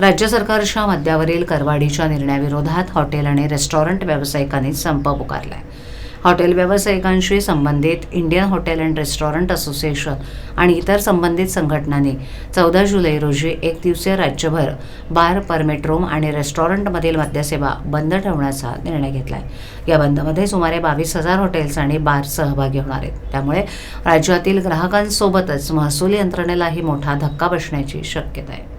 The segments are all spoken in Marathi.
राज्य सरकारच्या मद्यावरील करवाढीच्या निर्णयाविरोधात हॉटेल आणि रेस्टॉरंट व्यावसायिकांनी संप पुकारलाय. हॉटेल व्यावसायिकांशी संबंधित Indian hotel and restaurant association आणि इतर संबंधित संघटनांनी चौदा जुलै रोजी एक दिवसीय राज्यभर बार परमिट रूम आणि रेस्टॉरंटमधील मद्यसेवा बंद ठेवण्याचा निर्णय घेतला आहे या बंदमध्ये सुमारे बावीस हजार हॉटेल्स आणि बार सहभागी होणार आहेत. त्यामुळे राज्यातील ग्राहकांसोबतच महसूल यंत्रणेलाही मोठा धक्का बसण्याची शक्यता आहे.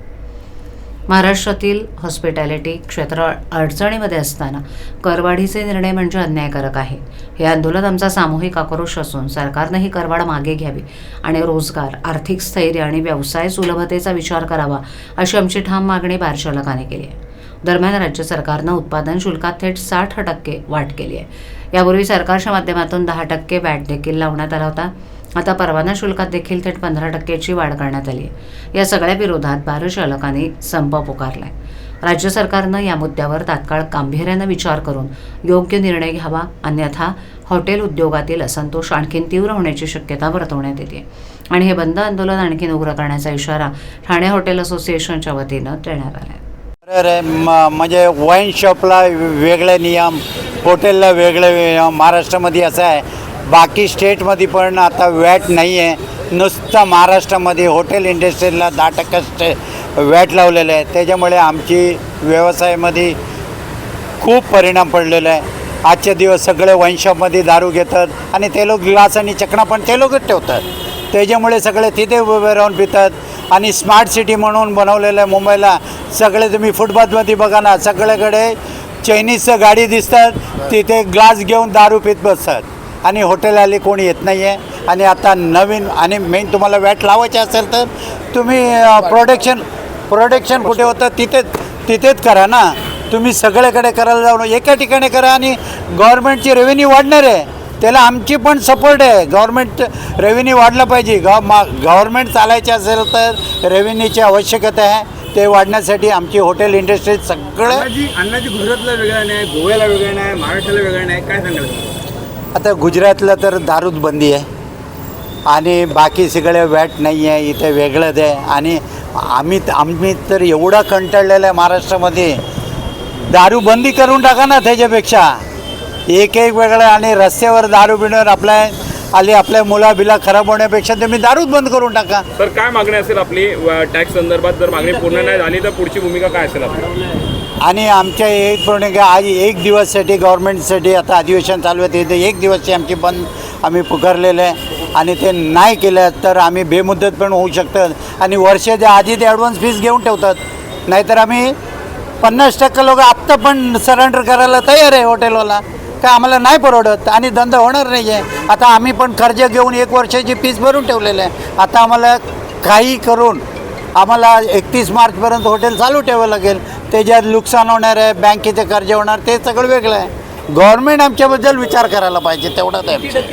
महाराष्ट्रातील हॉस्पिटॅलिटी क्षेत्र अडचणीमध्ये असताना करवाढीचे निर्णय म्हणजे अन्यायकारक आहे. हे आंदोलन आमचा सामूहिक आक्रोश असून सरकारनं ही करवाढ मागे घ्यावी आणि रोजगार आर्थिक स्थैर्य आणि व्यवसाय सुलभतेचा विचार करावा अशी आमची ठाम मागणी बारचालकाने केली आहे. दरम्यान राज्य सरकारनं उत्पादन शुल्कात थेट साठ टक्के वाढ केली आहे. यापूर्वी सरकारच्या माध्यमातून दहा टक्के वॅट देखील लावण्यात आला होता. आता परवाना शुल्कात देखील थेट पंधरा टक्क्याची वाढ करण्यात आली आहे. या सगळ्या विरोधात बारचालकांनी संप पुकारलाय. राज्य सरकारनं या मुद्द्यावर तात्काळ गांभीर्यानं विचार करून योग्य निर्णय घ्यावा अन्यथा हॉटेल उद्योगातील असंतोष आणखीन तीव्र होण्याची शक्यता वर्तवण्यात येते. आणि हे बंद आंदोलन आणखीन उग्र करण्याचा इशारा ठाणे हॉटेल असोसिएशनच्या वतीनं देण्यात आला आहे म्हणजे वाईन शॉपला वेगळे नियम हॉटेलला वेगळे नियम महाराष्ट्रामध्ये असं आहे. बाकी स्टेटमध्ये पण आता वॅट नाही आहे. नुसतं महाराष्ट्रामध्ये हॉटेल इंडस्ट्रीला दहा टक्का स्टे वॅट लावलेलं आहे. त्याच्यामुळे आमची व्यवसायामध्ये खूप परिणाम पडलेला आहे. आजचे दिवस सगळे वाईन दारू घेतात आणि ते लोक ग्लास आणि चकणा पण ते लोकच ठेवतात. त्याच्यामुळे सगळे तिथे उभे राहून पितात. आणि स्मार्ट सिटी म्हणून बनवलेलं आहे मुंबईला. सगळे तुम्ही फुटपाथमध्ये बघा ना सगळ्याकडे चायनीजचं गाडी दिसतात. तिथे ग्लास घेऊन दारू पित बसतात. आणि हॉटेल आले कोणी येत नाही आहे आणि आता नवीन आणि मेन तुम्हाला वॅट लावायचे असेल तर तुम्ही प्रोडक्शन प्रोडक्शन कुठे होतं तिथेच तिथेच करा ना. तुम्ही सगळीकडे करायला जाऊ नका. एका ठिकाणी करा आणि गव्हर्मेंटची रेव्हेन्यू वाढणार आहे. त्याला आमची पण सपोर्ट आहे. गव्हर्मेंट रेव्हेन्यू वाढलं पाहिजे. गव मा गव्हर्मेंट चालायचे असेल तर रेव्हेन्यूची आवश्यकता आहे. ते वाढण्यासाठी आमची हॉटेल इंडस्ट्री सगळं अन्नाची गुजरातला वेगळा नाही गोव्याला वेगळा नाही महाराष्ट्राला वेगळा नाही. काय सांगायला आता गुजरातला तर दारूच बंदी आहे. आणि बाकी सगळे वॅट नाही आहे इथे वेगळंच आहे. आणि आम्ही आम्ही तर एवढा कंटाळलेला आहे महाराष्ट्रामध्ये. दारू बंदी करून टाका ना त्याच्यापेक्षा. एक एक वेगळं आणि रस्त्यावर दारू पिण्यावर आपल्या आली आपल्या मुला बिला खराब होण्यापेक्षा तुम्ही दारूच बंद करून टाका. तर काय मागणी असेल आपली? टॅक्स संदर्भात जर मागणी पूर्ण नाही झाली तर पुढची भूमिका काय असेल आपली? आणि आमच्या एक पूर्ण का आज एक दिवससाठी गव्हर्नमेंटसाठी आता अधिवेशन चालू आहे ते एक दिवसची आमची बंद आम्ही पुकारलेलं आहे. आणि ते नाही केलं तर आम्ही बेमुदत पण होऊ शकतात आणि वर्षाच्या आधी ते ॲडव्हान्स फीस घेऊन ठेवतात. नाहीतर आम्ही पन्नास टक्के लोक आत्ता पण सरेंडर करायला तयार आहे हॉटेलवाला काय आम्हाला नाही परवडत आणि धंदा होणार नाही आहे. आता आम्ही पण कर्ज घेऊन एक वर्षाची फीस भरून ठेवलेलं आहे. आता आम्हाला काही करून आम्हाला एकतीस मार्चपर्यंत हॉटेल चालू ठेवावं लागेल. त्याच्यात नुकसान होणार आहे बँकेचे कर्ज होणार ते सगळं वेगळं आहे. गव्हर्नमेंट आमच्याबद्दल विचार करायला पाहिजे तेवढंच आहे